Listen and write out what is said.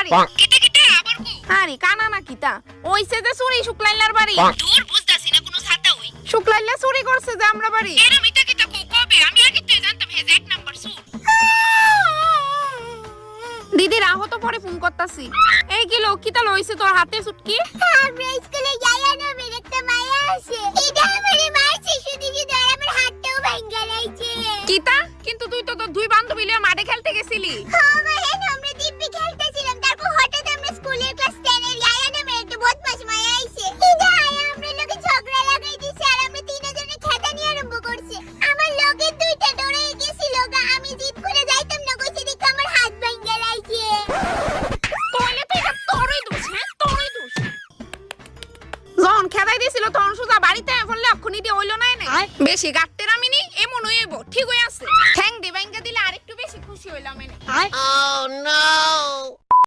বাড়ি? কেটে কেটে আবার কো। আরে কানা না কিতা? ওইছে যে চুরি শুক্লাইলার বাড়ি? দূর বুঝতাছি না কোনো ছাতা হই শুক্লাইলা চুরি করছে যে আমরা বাড়ি? এরম এটা কিটা কো কবে? আমি আগে তো জানতাম হে যে এক নাম্বার সুর দিদি রাহো তো পরে ফোন করতাছি। এই কি লোক কিতা লইছে তোর হাতে সুটকি আমরা স্কুলে যাই না মেরে একটা মায়া আছে। এটা আমারে মারছে শুধু শুধু আর আমার হাতটাও ভাঙ্গা লাইছে কিতা? কিন্তু তুই তো তোর দুই বান্ধবী লিয়ে মাঠে খেলতে গেছিলি। আমরা খেদাই দিছিল তখন সুজা বাড়িতে বললে অক্ষণি দিয়ে হইল না এনে। বেশি গাটতে রামিনি এমন হইব ঠিক হয়ে আছে। ঠ্যাং দে ব্যাঙ্গা দিলে আরেকটু বেশি খুশি হইলাম এনে।